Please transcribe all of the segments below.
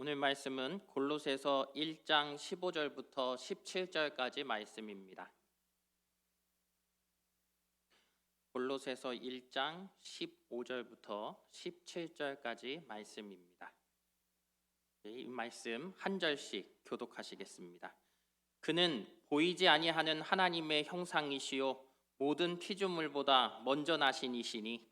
오늘 말씀은 골로새서 1장 15절부터 17절까지 말씀입니다. 골로새서 1장 15절부터 17절까지 말씀입니다. 네, 이 말씀 한 절씩 교독하시겠습니다. 그는 보이지 아니하는 하나님의 형상이시요 모든 피조물보다 먼저 나신 이시니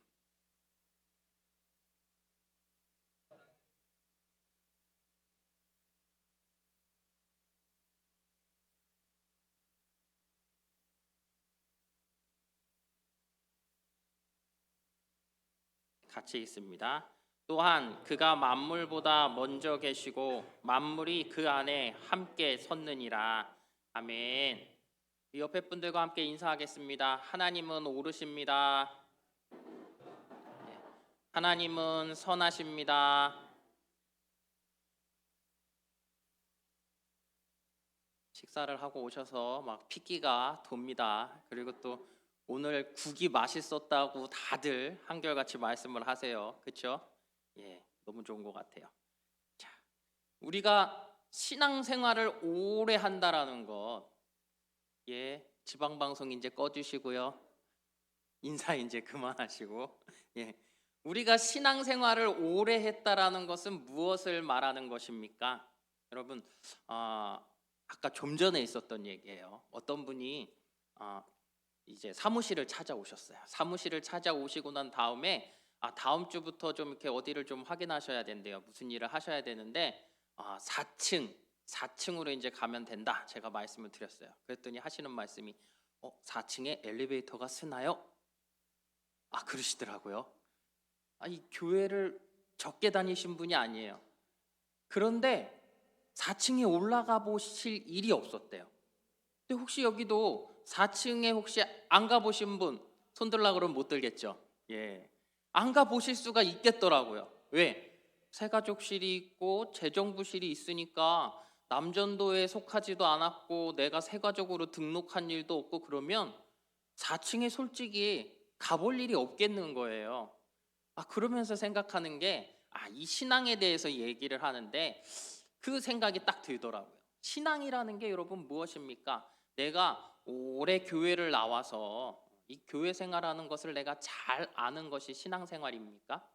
같이 있습니다. 또한 그가 만물보다 먼저 계시고 만물이 그 안에 함께 섰느니라. 아멘. 이 옆에 분들과 함께 인사하겠습니다. 하나님은 오르십니다. 네. 하나님은 선하십니다. 식사를 하고 오셔서 막 핏기가 돕니다. 그리고 또 오늘 국이 맛있었다고 다들 한결같이 말씀을 하세요. 그렇죠? 예, 너무 좋은 것 같아요. 자, 우리가 신앙생활을 오래 한다라는 것, 예, 지방 방송 이제 꺼주시고요. 인사 이제 그만하시고, 예, 우리가 신앙생활을 오래 했다라는 것은 무엇을 말하는 것입니까? 여러분, 아, 아까 좀 전에 있었던 얘기예요. 어떤 분이 아, 이제 사무실을 찾아오셨어요. 사무실을 찾아오시고 난 다음에 아 다음 주부터 좀 이렇게 어디를 좀 확인하셔야 된대요. 무슨 일을 하셔야 되는데 아 4층 4층으로 이제 가면 된다. 제가 말씀을 드렸어요. 그랬더니 하시는 말씀이 어 4층에 엘리베이터가 쓰나요? 아 그러시더라고요. 아이 교회를 적게 다니신 분이 아니에요. 그런데 4층에 올라가 보실 일이 없었대요. 근데 혹시 여기도 4층에 혹시 안 가보신 분 손들라 그러면 못 들겠죠. 예, 안 가보실 수가 있겠더라고요. 왜? 새가족실이 있고 재정부실이 있으니까 남전도에 속하지도 않았고 내가 새가족으로 등록한 일도 없고 그러면 4층에 솔직히 가볼 일이 없겠는 거예요. 아 그러면서 생각하는 게 아 이 신앙에 대해서 얘기를 하는데 그 생각이 딱 들더라고요. 신앙이라는 게 여러분 무엇입니까? 내가 오래 교회를 나와서 이 교회 생활하는 것을 내가 잘 아는 것이 신앙생활입니까?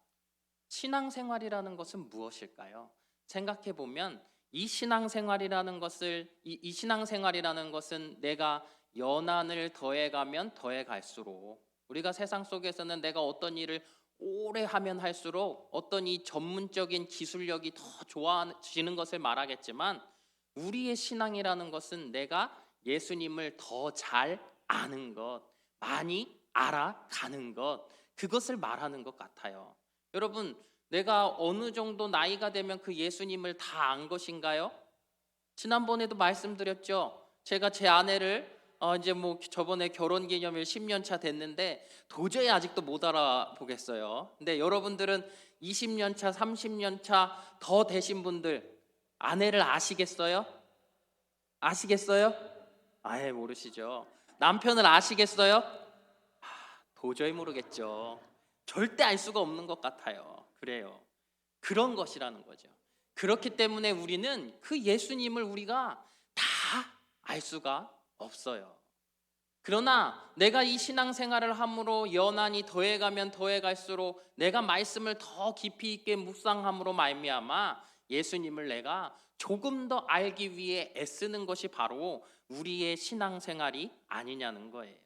신앙생활이라는 것은 무엇일까요? 생각해 보면 이 신앙생활이라는 것을 이, 이 신앙생활이라는 것은 내가 연한을 더해가면 더해갈수록 우리가 세상 속에서는 내가 어떤 일을 오래 하면 할수록 어떤 이 전문적인 기술력이 더 좋아지는 것을 말하겠지만 우리의 신앙이라는 것은 내가 예수님을 더 잘 아는 것, 많이 알아가는 것, 그것을 말하는 것 같아요. 여러분, 내가 어느 정도 나이가 되면 그 예수님을 다 안 것인가요? 지난번에도 말씀드렸죠. 제가 제 아내를 어 이제 뭐 저번에 결혼 기념일 10년 차 됐는데 도저히 아직도 못 알아보겠어요. 근데 여러분들은 20년 차, 30년 차 더 되신 분들 아내를 아시겠어요? 아시겠어요? 아예 모르시죠. 남편을 아시겠어요? 하, 도저히 모르겠죠. 절대 알 수가 없는 것 같아요. 그래요. 그런 것이라는 거죠. 그렇기 때문에 우리는 그 예수님을 우리가 다 알 수가 없어요. 그러나 내가 이 신앙생활을 함으로 연한이 더해가면 더해갈수록 내가 말씀을 더 깊이 있게 묵상함으로 말미암아 예수님을 내가 조금 더 알기 위해 애쓰는 것이 바로 우리의 신앙생활이 아니냐는 거예요.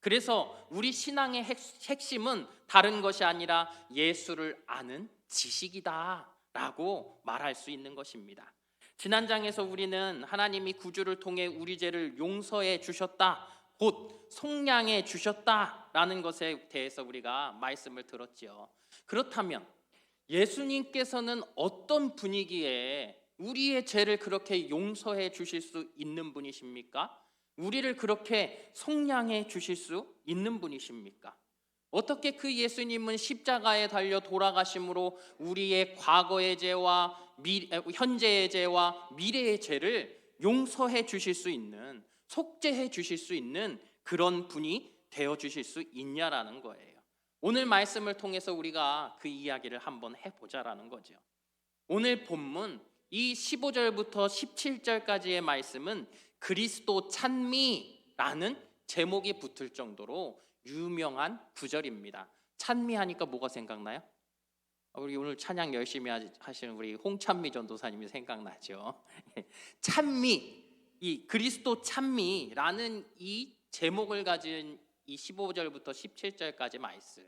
그래서 우리 신앙의 핵심은 다른 것이 아니라 예수를 아는 지식이다라고 말할 수 있는 것입니다. 지난 장에서 우리는 하나님이 구주를 통해 우리 죄를 용서해 주셨다. 곧 속량해 주셨다라는 것에 대해서 우리가 말씀을 들었지요. 그렇다면 예수님께서는 어떤 분위기에 우리의 죄를 그렇게 용서해 주실 수 있는 분이십니까? 우리를 그렇게 속량해 주실 수 있는 분이십니까? 어떻게 그 예수님은 십자가에 달려 돌아가심으로 우리의 과거의 죄와 미, 현재의 죄와 미래의 죄를 용서해 주실 수 있는 속죄해 주실 수 있는 그런 분이 되어 주실 수 있냐라는 거예요. 오늘 말씀을 통해서 우리가 그 이야기를 한번 해 보자라는 거죠. 오늘 본문 이 15절부터 17절까지의 말씀은 그리스도 찬미라는 제목이 붙을 정도로 유명한 구절입니다. 찬미하니까 뭐가 생각나요? 우리 오늘 찬양 열심히 하- 하시는 우리 홍찬미 전도사님이 생각나죠. 찬미, 이 그리스도 찬미라는 이 제목을 가진 이 15절부터 17절까지 말씀.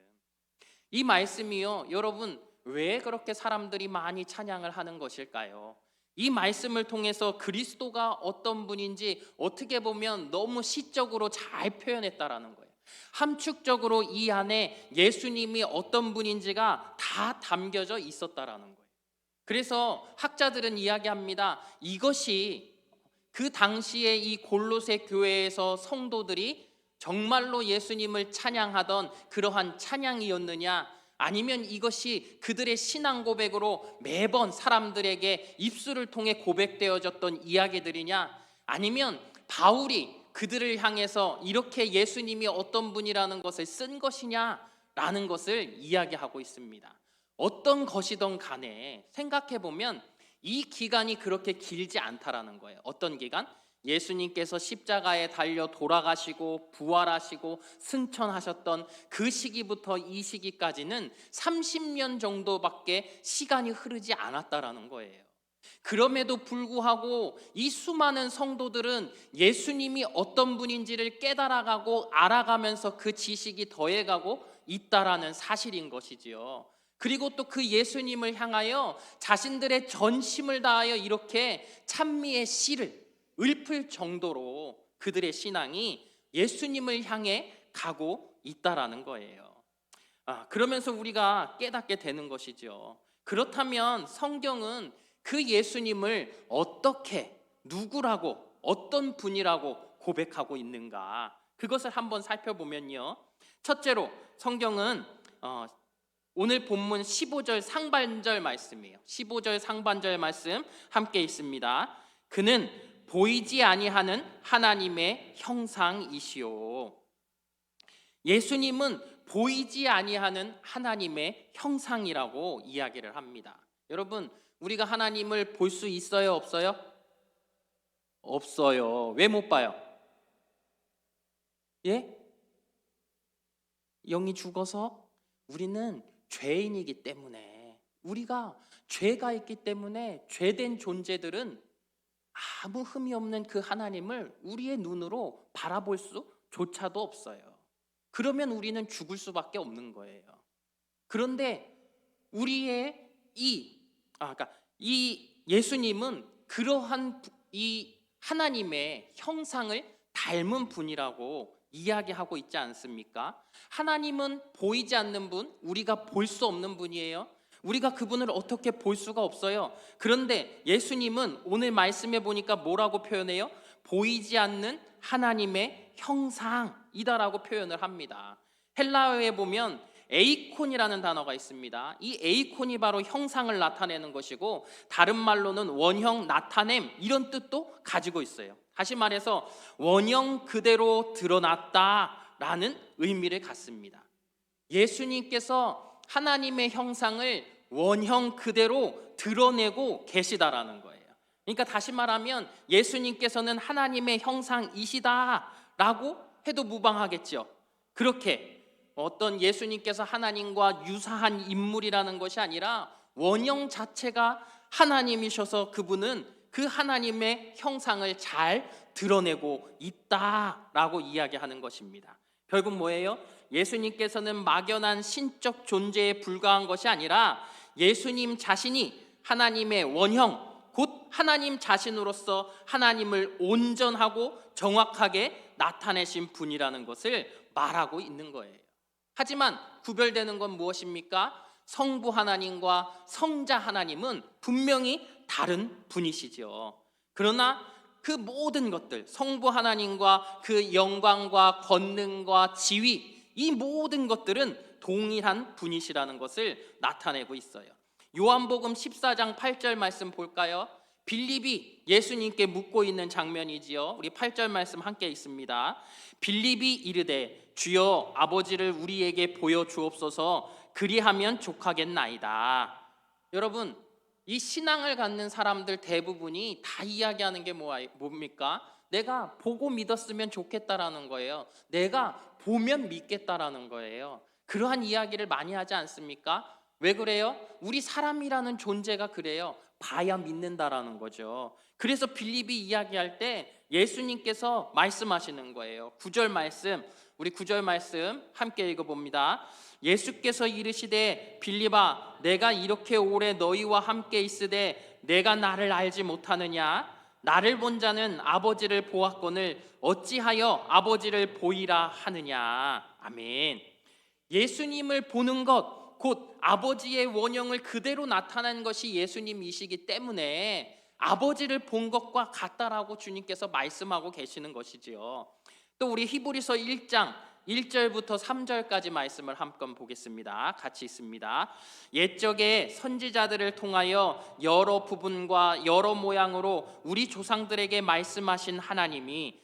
이 말씀이요, 여러분 왜 그렇게 사람들이 많이 찬양을 하는 것일까요? 이 말씀을 통해서 그리스도가 어떤 분인지 어떻게 보면 너무 시적으로 잘 표현했다라는 거예요. 함축적으로 이 안에 예수님이 어떤 분인지가 다 담겨져 있었다라는 거예요. 그래서 학자들은 이야기합니다. 이것이 그 당시에 이 골로새 교회에서 성도들이 정말로 예수님을 찬양하던 그러한 찬양이었느냐 아니면 이것이 그들의 신앙 고백으로 매번 사람들에게 입술을 통해 고백되어졌던 이야기들이냐 아니면 바울이 그들을 향해서 이렇게 예수님이 어떤 분이라는 것을 쓴 것이냐라는 것을 이야기하고 있습니다. 어떤 것이든 간에 생각해 보면 이 기간이 그렇게 길지 않다라는 거예요. 어떤 기간? 예수님께서 십자가에 달려 돌아가시고 부활하시고 승천하셨던 그 시기부터 이 시기까지는 30년 정도밖에 시간이 흐르지 않았다라는 거예요. 그럼에도 불구하고 이 수많은 성도들은 예수님이 어떤 분인지를 깨달아가고 알아가면서 그 지식이 더해가고 있다라는 사실인 것이지요. 그리고 또 그 예수님을 향하여 자신들의 전심을 다하여 이렇게 찬미의 씨를 읊을 정도로 그들의 신앙이 예수님을 향해 가고 있다라는 거예요. 아, 그러면서 우리가 깨닫게 되는 것이죠. 그렇다면 성경은 그 예수님을 어떻게 누구라고 어떤 분이라고 고백하고 있는가? 그것을 한번 살펴보면요. 첫째로 성경은 어, 오늘 본문 15절 상반절 말씀이에요. 15절 상반절 말씀 함께 있습니다. 그는 보이지 아니하는 하나님의 형상이시오. 예수님은 보이지 아니하는 하나님의 형상이라고 이야기를 합니다. 여러분, 우리가 하나님을 볼 수 있어요, 없어요? 없어요. 왜 못 봐요? 예? 영이 죽어서 우리는 죄인이기 때문에 우리가 죄가 있기 때문에 죄된 존재들은 아무 흠이 없는 그 하나님을 우리의 눈으로 바라볼 수조차도 없어요. 그러면 우리는 죽을 수밖에 없는 거예요. 그런데 우리의 이 아, 그러니까 이 예수님은 그러한 부- 이 하나님의 형상을 닮은 분이라고 이야기하고 있지 않습니까? 하나님은 보이지 않는 분, 우리가 볼 수 없는 분이에요. 우리가 그분을 어떻게 볼 수가 없어요. 그런데 예수님은 오늘 말씀해 보니까 뭐라고 표현해요? 보이지 않는 하나님의 형상이다라고 표현을 합니다. 헬라어에 보면 에이콘이라는 단어가 있습니다. 이 에이콘이 바로 형상을 나타내는 것이고 다른 말로는 원형 나타냄 이런 뜻도 가지고 있어요. 다시 말해서 원형 그대로 드러났다라는 의미를 갖습니다. 예수님께서 하나님의 형상을 원형 그대로 드러내고 계시다라는 거예요. 그러니까 다시 말하면 예수님께서는 하나님의 형상이시다라고 해도 무방하겠죠. 그렇게 어떤 예수님께서 하나님과 유사한 인물이라는 것이 아니라 원형 자체가 하나님이셔서 그분은 그 하나님의 형상을 잘 드러내고 있다라고 이야기하는 것입니다. 결국 뭐예요? 예수님께서는 막연한 신적 존재에 불과한 것이 아니라 예수님 자신이 하나님의 원형, 곧 하나님 자신으로서 하나님을 온전하고 정확하게 나타내신 분이라는 것을 말하고 있는 거예요. 하지만 구별되는 건 무엇입니까? 성부 하나님과 성자 하나님은 분명히 다른 분이시죠. 그러나 그 모든 것들, 성부 하나님과 그 영광과 권능과 지위, 이 모든 것들은 동일한 분이시라는 것을 나타내고 있어요. 요한복음 14장 8절 말씀 볼까요? 빌립이 예수님께 묻고 있는 장면이지요. 우리 8절 말씀 함께 있습니다. 빌립이 이르되 주여 아버지를 우리에게 보여 주옵소서 그리하면 족하겠나이다. 여러분 이 신앙을 갖는 사람들 대부분이 다 이야기하는 게 뭐, 뭡니까? 내가 보고 믿었으면 좋겠다라는 거예요. 내가 보면 믿겠다라는 거예요. 그러한 이야기를 많이 하지 않습니까? 왜 그래요? 우리 사람이라는 존재가 그래요. 봐야 믿는다라는 거죠. 그래서 빌립이 이야기할 때 예수님께서 말씀하시는 거예요. 구절 말씀, 우리 구절 말씀 함께 읽어봅니다. 예수께서 이르시되 빌립아 내가 이렇게 오래 너희와 함께 있으되 내가 나를 알지 못하느냐 나를 본 자는 아버지를 보았거늘 어찌하여 아버지를 보이라 하느냐 아멘 예수님을 보는 것 곧 아버지의 원형을 그대로 나타낸 것이 예수님이시기 때문에 아버지를 본 것과 같다라고 주님께서 말씀하고 계시는 것이지요. 또 우리 히브리서 1장 1절부터 3절까지 말씀을 한번 보겠습니다. 같이 있습니다. 옛적에 선지자들을 통하여 여러 부분과 여러 모양으로 우리 조상들에게 말씀하신 하나님이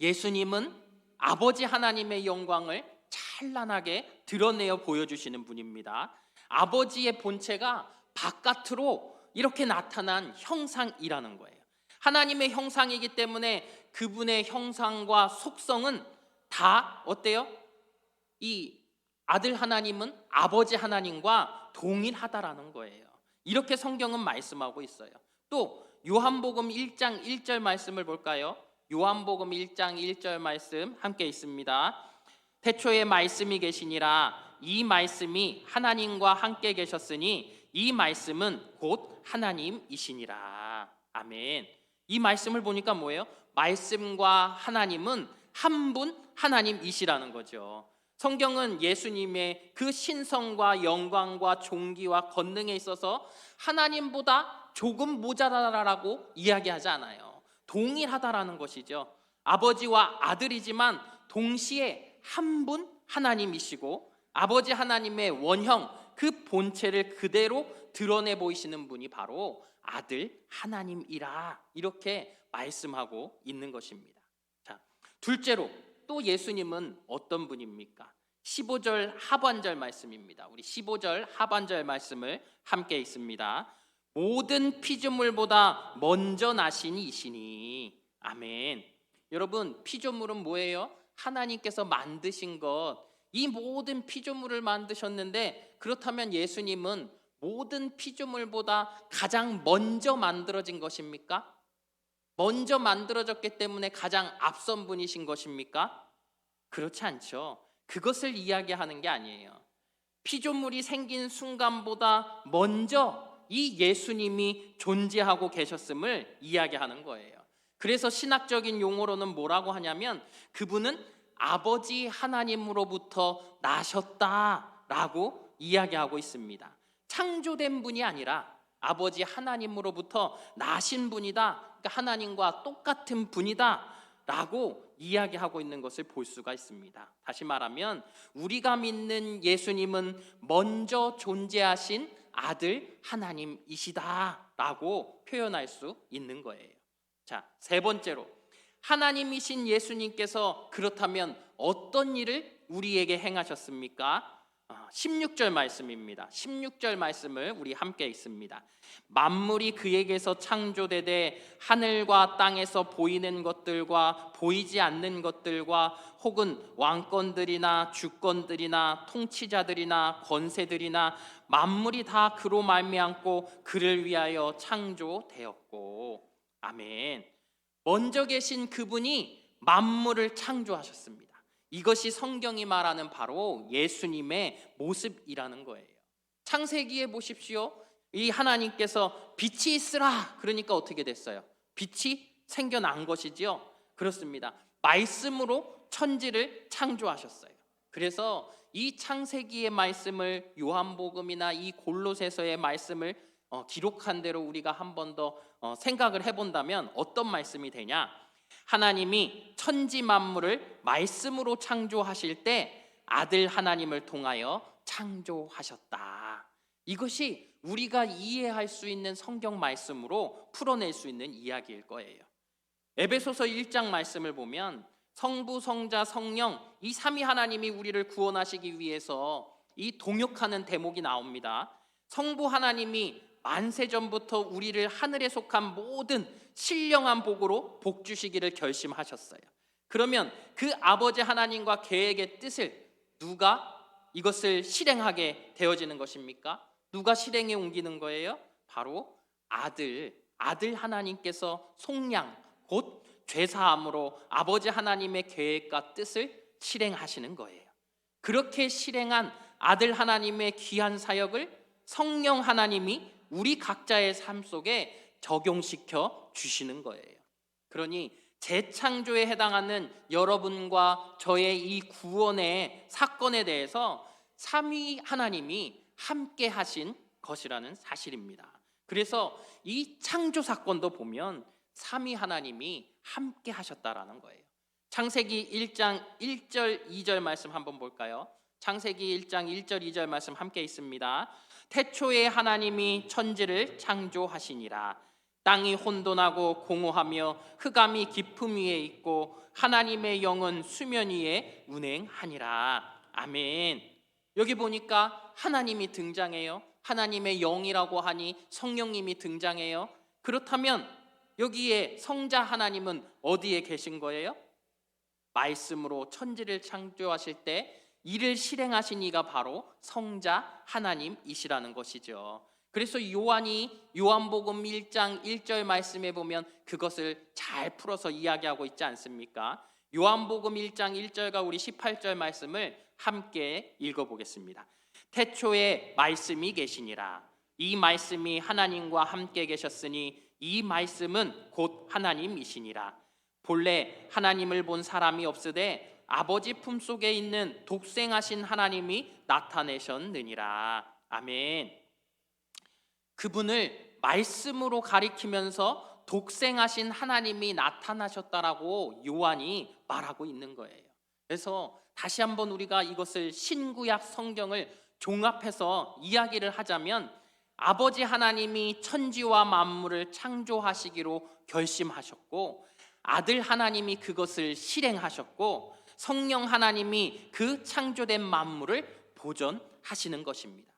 예수님은 아버지 하나님의 영광을 찬란하게 드러내어 보여주시는 분입니다. 아버지의 본체가 바깥으로 이렇게 나타난 형상이라는 거예요. 하나님의 형상이기 때문에 그분의 형상과 속성은 다 어때요? 이 아들 하나님은 아버지 하나님과 동일하다라는 거예요. 이렇게 성경은 말씀하고 있어요. 또 요한복음 1장 1절 말씀을 볼까요? 요한복음 1장 1절 말씀 함께 있습니다. 태초에 말씀이 계시니라 이 말씀이 하나님과 함께 계셨으니 이 말씀은 곧 하나님이시니라. 아멘. 이 말씀을 보니까 뭐예요? 말씀과 하나님은 한 분 하나님이시라는 거죠. 성경은 예수님의 그 신성과 영광과 존귀와 권능에 있어서 하나님보다 조금 모자라라고 이야기하지 않아요. 동일하다라는 것이죠. 아버지와 아들이지만 동시에 한 분 하나님이시고 아버지 하나님의 원형 그 본체를 그대로 드러내 보이시는 분이 바로 아들 하나님이라 이렇게 말씀하고 있는 것입니다. 자, 둘째로 또 예수님은 어떤 분입니까? 15절 하반절 말씀입니다. 우리 15절 하반절 말씀을 함께 있습니다. 모든 피조물보다 먼저 나신 이시니 아멘. 여러분 피조물은 뭐예요? 하나님께서 만드신 것. 이 모든 피조물을 만드셨는데 그렇다면 예수님은 모든 피조물보다 가장 먼저 만들어진 것입니까? 먼저 만들어졌기 때문에 가장 앞선 분이신 것입니까? 그렇지 않죠. 그것을 이야기하는 게 아니에요. 피조물이 생긴 순간보다 먼저 이 예수님이 존재하고 계셨음을 이야기하는 거예요. 그래서 신학적인 용어로는 뭐라고 하냐면 그분은 아버지 하나님으로부터 나셨다라고 이야기하고 있습니다. 창조된 분이 아니라 아버지 하나님으로부터 나신 분이다. 그러니까 하나님과 똑같은 분이다라고 이야기하고 있는 것을 볼 수가 있습니다. 다시 말하면 우리가 믿는 예수님은 먼저 존재하신 아들 하나님이시다라고 표현할 수 있는 거예요. 자, 세 번째로 하나님이신 예수님께서 그렇다면 어떤 일을 우리에게 행하셨습니까? 16절 말씀입니다. 16절 말씀을 우리 함께 읽습니다. 만물이 그에게서 창조되되 하늘과 땅에서 보이는 것들과 보이지 않는 것들과 혹은 왕권들이나 주권들이나 통치자들이나 권세들이나 만물이 다 그로 말미암고 그를 위하여 창조되었고 아멘. 먼저 계신 그분이 만물을 창조하셨습니다. 이것이 성경이 말하는 바로 예수님의 모습이라는 거예요. 창세기에 보십시오. 이 하나님께서 빛이 있으라 그러니까 어떻게 됐어요? 빛이 생겨난 것이지요. 그렇습니다. 말씀으로 천지를 창조하셨어요. 그래서 이 창세기의 말씀을 요한복음이나 이 골로새서의 말씀을 어, 기록한 대로 우리가 한 번더 어, 생각을 해본다면 어떤 말씀이 되냐? 하나님이 천지 만물을 말씀으로 창조하실 때 아들 하나님을 통하여 창조하셨다. 이것이 우리가 이해할 수 있는 성경 말씀으로 풀어낼 수 있는 이야기일 거예요. 에베소서 1장 말씀을 보면 성부, 성자, 성령 이 삼위 하나님이 우리를 구원하시기 위해서 이 동역하는 대목이 나옵니다. 성부 하나님이 만세 전부터 우리를 하늘에 속한 모든 신령한 복으로 복 주시기를 결심하셨어요. 그러면 그 아버지 하나님과 계획의 뜻을 누가 이것을 실행하게 되어지는 것입니까? 누가 실행에 옮기는 거예요? 바로 아들, 아들 하나님께서 속량, 곧 죄사함으로 아버지 하나님의 계획과 뜻을 실행하시는 거예요. 그렇게 실행한 아들 하나님의 귀한 사역을 성령 하나님이 우리 각자의 삶 속에 적용시켜 주시는 거예요. 그러니 재창조에 해당하는 여러분과 저의 이 구원의 사건에 대해서 삼위 하나님이 함께 하신 것이라는 사실입니다. 그래서 이 창조 사건도 보면 삼위 하나님이 함께 하셨다라는 거예요. 창세기 1장 1절 2절 말씀 한번 볼까요? 창세기 1장 1절 2절 말씀 함께 있습니다. 태초에 하나님이 천지를 창조하시니라 땅이 혼돈하고 공허하며 흑암이 깊음 위에 있고 하나님의 영은 수면 위에 운행하니라. 아멘. 여기 보니까 하나님이 등장해요. 하나님의 영이라고 하니 성령님이 등장해요. 그렇다면 여기에 성자 하나님은 어디에 계신 거예요? 말씀으로 천지를 창조하실 때 이를 실행하신 이가 바로 성자 하나님이시라는 것이죠. 그래서 요한이 요한복음 1장 1절 말씀에 보면 그것을 잘 풀어서 이야기하고 있지 않습니까? 요한복음 1장 1절과 우리 18절 말씀을 함께 읽어보겠습니다. 태초에 말씀이 계시니라. 이 말씀이 하나님과 함께 계셨으니 이 말씀은 곧 하나님이시니라. 본래 하나님을 본 사람이 없으되 아버지 품속에 있는 독생하신 하나님이 나타내셨느니라. 아멘. 그분을 말씀으로 가리키면서 독생하신 하나님이 나타나셨다라고 요한이 말하고 있는 거예요. 그래서 다시 한번 우리가 이것을 신구약 성경을 종합해서 이야기를 하자면 아버지 하나님이 천지와 만물을 창조하시기로 결심하셨고 아들 하나님이 그것을 실행하셨고 성령 하나님이 그 창조된 만물을 보존하시는 것입니다.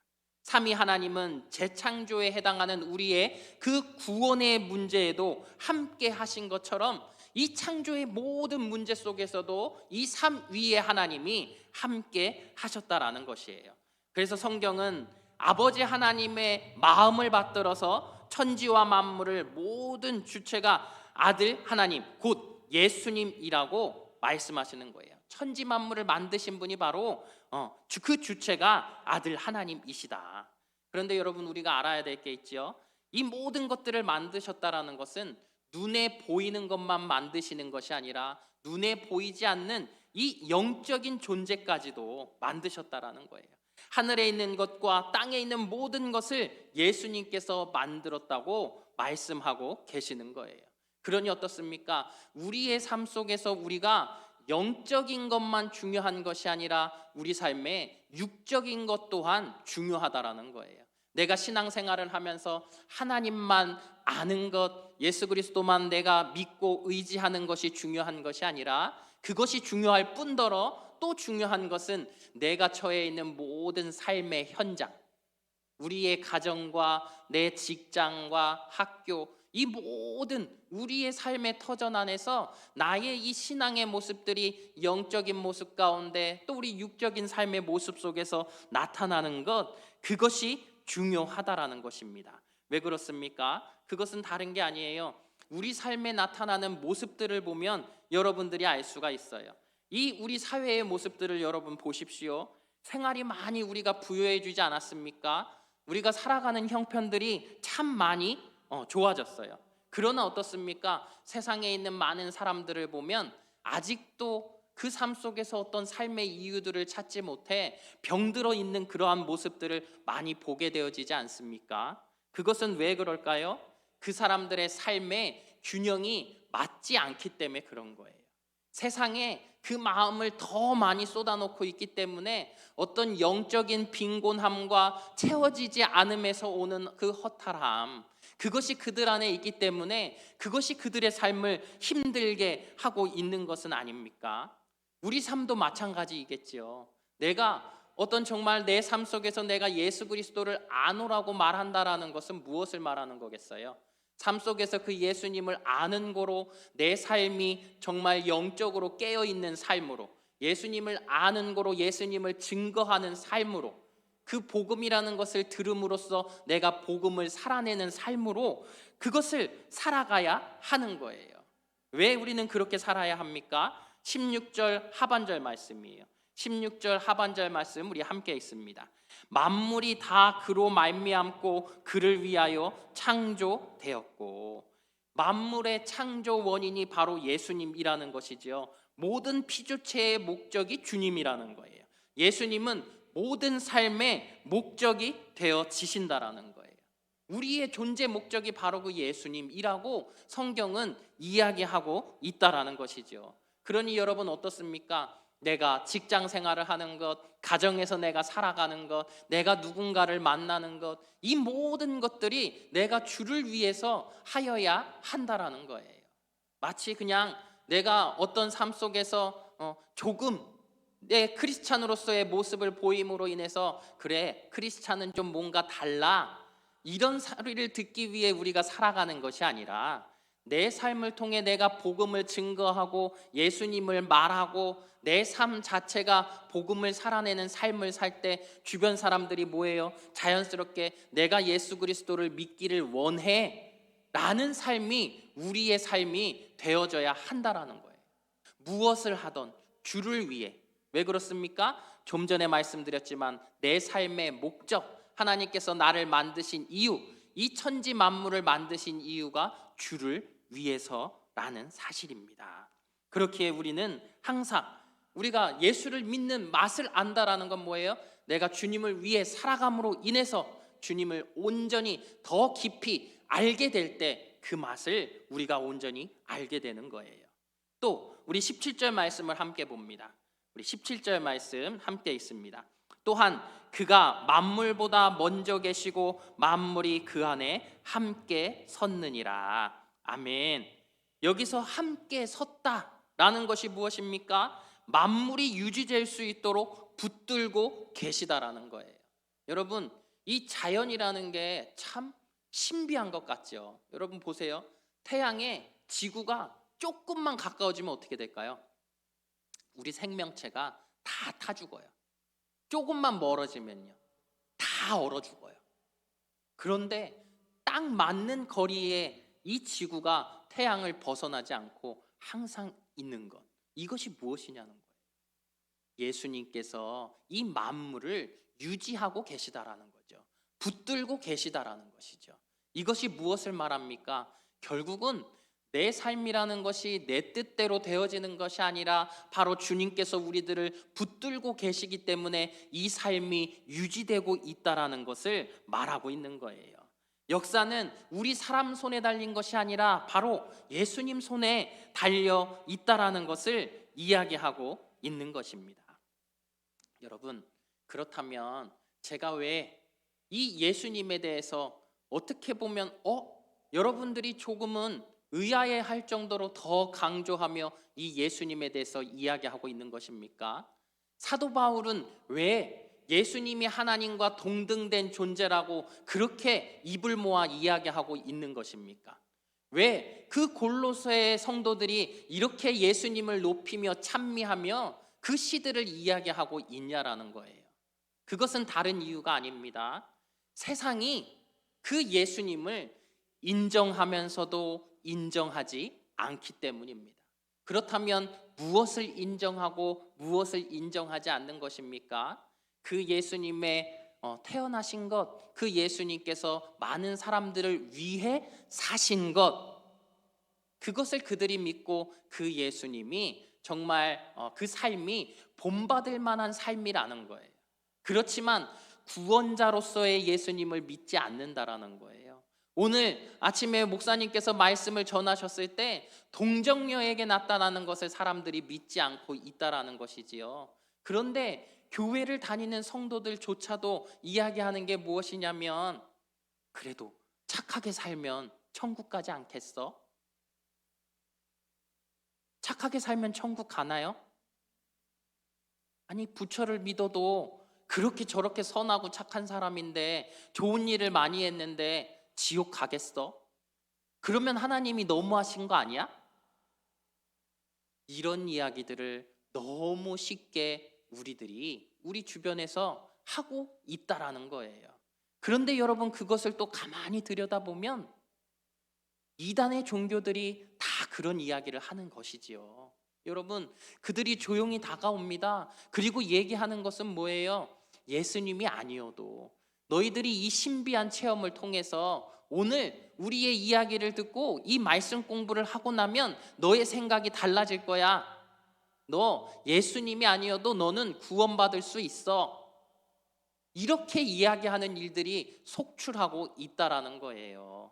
삼위 하나님은 재창조에 해당하는 우리의 그 구원의 문제에도 함께 하신 것처럼 이 창조의 모든 문제 속에서도 이 삼위의 하나님이 함께 하셨다라는 것이에요. 그래서 성경은 아버지 하나님의 마음을 받들어서 천지와 만물을 모든 주체가 아들 하나님 곧 예수님이라고 말씀하시는 거예요. 천지 만물을 만드신 분이 바로 어, 주- 그 주체가 아들 하나님이시다. 그런데 여러분 우리가 알아야 될 게 있지요. 이 모든 것들을 만드셨다라는 것은 눈에 보이는 것만 만드시는 것이 아니라 눈에 보이지 않는 이 영적인 존재까지도 만드셨다라는 거예요. 하늘에 있는 것과 땅에 있는 모든 것을 예수님께서 만들었다고 말씀하고 계시는 거예요. 그러니 어떻습니까? 우리의 삶 속에서 우리가 영적인 것만 중요한 것이 아니라 우리 삶에 육적인 것 또한 중요하다라는 거예요. 내가 신앙생활을 하면서 하나님만 아는 것, 예수 그리스도만 내가 믿고 의지하는 것이 중요한 것이 아니라 그것이 중요할 뿐더러 또 중요한 것은 내가 처해 있는 모든 삶의 현장, 우리의 가정과 내 직장과 학교 이 모든 우리의 삶의 터전 안에서 나의 이 신앙의 모습들이 영적인 모습 가운데 또 우리 육적인 삶의 모습 속에서 나타나는 것 그것이 중요하다라는 것입니다. 왜 그렇습니까? 그것은 다른 게 아니에요. 우리 삶에 나타나는 모습들을 보면 여러분들이 알 수가 있어요. 이 우리 사회의 모습들을 여러분 보십시오. 생활이 많이 우리가 부여해 주지 않았습니까? 우리가 살아가는 형편들이 참 많이 어, 좋아졌어요. 그러나 어떻습니까? 세상에 있는 많은 사람들을 보면 아직도 그 삶 속에서 어떤 삶의 이유들을 찾지 못해 병들어 있는 그러한 모습들을 많이 보게 되어지지 않습니까? 그것은 왜 그럴까요? 그 사람들의 삶의 균형이 맞지 않기 때문에 그런 거예요. 세상에 그 마음을 더 많이 쏟아놓고 있기 때문에 어떤 영적인 빈곤함과 채워지지 않음에서 오는 그 허탈함, 그것이 그들 안에 있기 때문에 그것이 그들의 삶을 힘들게 하고 있는 것은 아닙니까? 우리 삶도 마찬가지이겠지요. 내가 어떤 정말 내 삶 속에서 내가 예수 그리스도를 아노라고 말한다라는 것은 무엇을 말하는 거겠어요? 삶 속에서 그 예수님을 아는 거로 내 삶이 정말 영적으로 깨어 있는 삶으로 예수님을 아는 거로 예수님을 증거하는 삶으로 그 복음이라는 것을 들음으로써 내가 복음을 살아내는 삶으로 그것을 살아가야 하는 거예요. 왜 우리는 그렇게 살아야 합니까? 16절 하반절 말씀이에요. 16절 하반절 말씀 우리 함께 있습니다. 만물이 다 그로 말미암고 그를 위하여 창조되었고 만물의 창조 원인이 바로 예수님이라는 것이지요. 모든 피조체의 목적이 주님이라는 거예요. 예수님은 모든 삶의 목적이 되어 지신다라는 거예요. 우리의 존재 목적이 바로 그 예수님이라고 성경은 이야기하고 있다라는 것이죠. 그러니 여러분 어떻습니까? 내가 직장 생활을 하는 것, 가정에서 내가 살아가는 것, 내가 누군가를 만나는 것, 이 모든 것들이 내가 주를 위해서 하여야 한다라는 거예요. 마치 그냥 내가 어떤 삶 속에서 어, 조금 내 크리스찬으로서의 모습을 보임으로 인해서 그래 크리스찬은 좀 뭔가 달라 이런 소리를 듣기 위해 우리가 살아가는 것이 아니라 내 삶을 통해 내가 복음을 증거하고 예수님을 말하고 내 삶 자체가 복음을 살아내는 삶을 살 때 주변 사람들이 뭐예요? 자연스럽게 내가 예수 그리스도를 믿기를 원해 라는 삶이 우리의 삶이 되어져야 한다라는 거예요. 무엇을 하던 주를 위해 왜 그렇습니까? 좀 전에 말씀드렸지만 내 삶의 목적 하나님께서 나를 만드신 이유 이 천지 만물을 만드신 이유가 주를 위해서라는 사실입니다. 그렇기에 우리는 항상 우리가 예수를 믿는 맛을 안다라는 건 뭐예요? 내가 주님을 위해 살아감으로 인해서 주님을 온전히 더 깊이 알게 될 때 그 맛을 우리가 온전히 알게 되는 거예요. 또 우리 17절 말씀을 함께 봅니다. 우리 17절 말씀 함께 있습니다. 또한 그가 만물보다 먼저 계시고 만물이 그 안에 함께 섰느니라. 아멘. 여기서 함께 섰다라는 것이 무엇입니까? 만물이 유지될 수 있도록 붙들고 계시다라는 거예요. 여러분, 이 자연이라는 게 참 신비한 것 같죠. 여러분 보세요. 태양에 지구가 조금만 가까워지면 어떻게 될까요? 우리 생명체가 다 타 죽어요. 조금만 멀어지면요. 다 얼어 죽어요. 그런데 딱 맞는 거리에 이 지구가 태양을 벗어나지 않고 항상 있는 것. 이것이 무엇이냐는 거예요. 예수님께서 이 만물을 유지하고 계시다라는 거죠. 붙들고 계시다라는 것이죠. 이것이 무엇을 말합니까? 결국은 내 삶이라는 것이 내 뜻대로 되어지는 것이 아니라 바로 주님께서 우리들을 붙들고 계시기 때문에 이 삶이 유지되고 있다라는 것을 말하고 있는 거예요. 역사는 우리 사람 손에 달린 것이 아니라 바로 예수님 손에 달려 있다라는 것을 이야기하고 있는 것입니다. 여러분, 그렇다면 제가 왜 이 예수님에 대해서 어떻게 보면 어 여러분들이 조금은 의아해 할 정도로 더 강조하며 이 예수님에 대해서 이야기하고 있는 것입니까? 사도 바울은 왜 예수님이 하나님과 동등된 존재라고 그렇게 입을 모아 이야기하고 있는 것입니까? 왜 그 골로새의 성도들이 이렇게 예수님을 높이며 찬미하며 그 시들을 이야기하고 있냐라는 거예요. 그것은 다른 이유가 아닙니다. 세상이 그 예수님을 인정하면서도 인정하지 않기 때문입니다. 그렇다면 무엇을 인정하고 무엇을 인정하지 않는 것입니까? 그 예수님의 어, 태어나신 것, 그 예수님께서 많은 사람들을 위해 사신 것, 그것을 그들이 믿고 그 예수님이 정말 어, 그 삶이 본받을 만한 삶이라는 거예요. 그렇지만 구원자로서의 예수님을 믿지 않는다라는 거예요. 오늘 아침에 목사님께서 말씀을 전하셨을 때 동정녀에게 나타나는 것을 사람들이 믿지 않고 있다라는 것이지요. 그런데 교회를 다니는 성도들조차도 이야기하는 게 무엇이냐면 그래도 착하게 살면 천국 가지 않겠어? 착하게 살면 천국 가나요? 아니 부처를 믿어도 그렇게 저렇게 선하고 착한 사람인데 좋은 일을 많이 했는데 지옥 가겠어? 그러면 하나님이 너무하신 거 아니야? 이런 이야기들을 너무 쉽게 우리들이 우리 주변에서 하고 있다라는 거예요. 그런데 여러분 그것을 또 가만히 들여다보면 이단의 종교들이 다 그런 이야기를 하는 것이지요. 여러분, 그들이 조용히 다가옵니다. 그리고 얘기하는 것은 뭐예요? 예수님이 아니어도 너희들이 이 신비한 체험을 통해서 오늘 우리의 이야기를 듣고 이 말씀 공부를 하고 나면 너의 생각이 달라질 거야. 너 예수님이 아니어도 너는 구원받을 수 있어. 이렇게 이야기하는 일들이 속출하고 있다라는 거예요.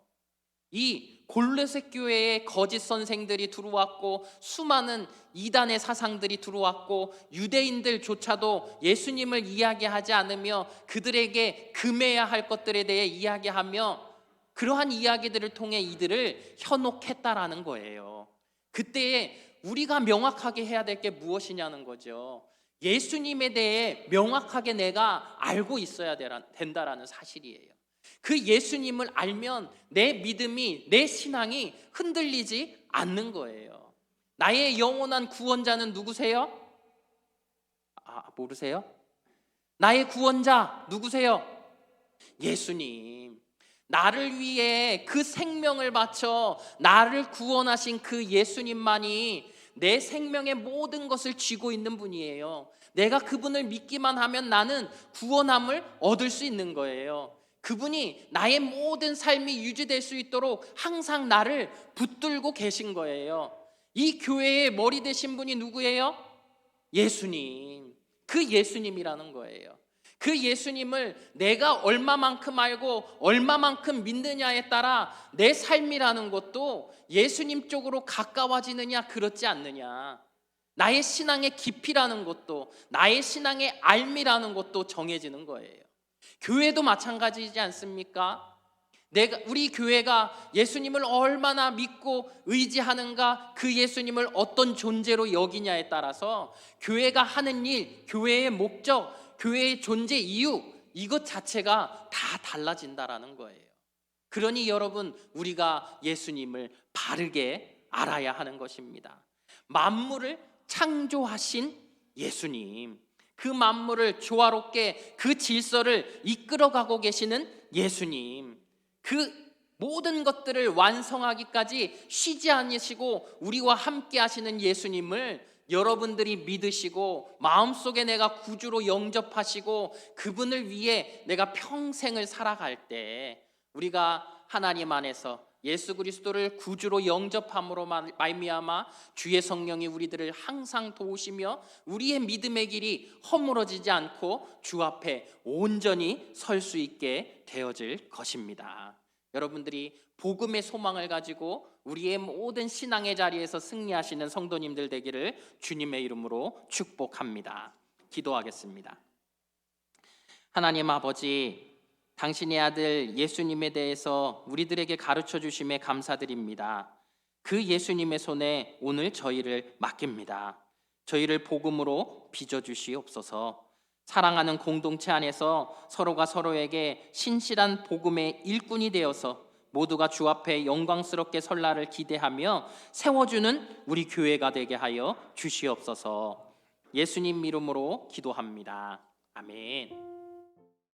이 골레셋 교회에 거짓 선생들이 들어왔고 수많은 이단의 사상들이 들어왔고 유대인들조차도 예수님을 이야기하지 않으며 그들에게 금해야 할 것들에 대해 이야기하며 그러한 이야기들을 통해 이들을 현혹했다라는 거예요. 그때에 우리가 명확하게 해야 될 게 무엇이냐는 거죠. 예수님에 대해 명확하게 내가 알고 있어야 된다라는 사실이에요. 그 예수님을 알면 내 믿음이, 내 신앙이 흔들리지 않는 거예요. 나의 영원한 구원자는 누구세요? 아, 모르세요? 나의 구원자 누구세요? 예수님. 나를 위해 그 생명을 바쳐 나를 구원하신 그 예수님만이 내 생명의 모든 것을 쥐고 있는 분이에요. 내가 그분을 믿기만 하면 나는 구원함을 얻을 수 있는 거예요. 그분이 나의 모든 삶이 유지될 수 있도록 항상 나를 붙들고 계신 거예요. 이 교회의 머리 되신 분이 누구예요? 예수님. 그 예수님이라는 거예요. 그 예수님을 내가 얼마만큼 알고 얼마만큼 믿느냐에 따라 내 삶이라는 것도 예수님 쪽으로 가까워지느냐 그렇지 않느냐. 나의 신앙의 깊이라는 것도 나의 신앙의 알미라는 것도 정해지는 거예요. 교회도 마찬가지지 않습니까? 내가 우리 교회가 예수님을 얼마나 믿고 의지하는가 그 예수님을 어떤 존재로 여기냐에 따라서 교회가 하는 일, 교회의 목적, 교회의 존재 이유 이것 자체가 다 달라진다라는 거예요. 그러니 여러분 우리가 예수님을 바르게 알아야 하는 것입니다. 만물을 창조하신 예수님 그 만물을 조화롭게 그 질서를 이끌어가고 계시는 예수님. 그 모든 것들을 완성하기까지 쉬지 않으시고 우리와 함께 하시는 예수님을 여러분들이 믿으시고 마음속에 내가 구주로 영접하시고 그분을 위해 내가 평생을 살아갈 때 우리가 하나님 안에서 예수 그리스도를 구주로 영접함으로 말미암아 주의 성령이 우리들을 항상 도우시며 우리의 믿음의 길이 허물어지지 않고 주 앞에 온전히 설 수 있게 되어질 것입니다. 여러분들이 복음의 소망을 가지고 우리의 모든 신앙의 자리에서 승리하시는 성도님들 되기를 주님의 이름으로 축복합니다. 기도하겠습니다. 하나님 아버지 당신의 아들 예수님에 대해서 우리들에게 가르쳐 주심에 감사드립니다. 그 예수님의 손에 오늘 저희를 맡깁니다. 저희를 복음으로 빚어 주시옵소서. 사랑하는 공동체 안에서 서로가 서로에게 신실한 복음의 일꾼이 되어서 모두가 주 앞에 영광스럽게 설날을 기대하며 세워주는 우리 교회가 되게 하여 주시옵소서. 예수님 이름으로 기도합니다. 아멘.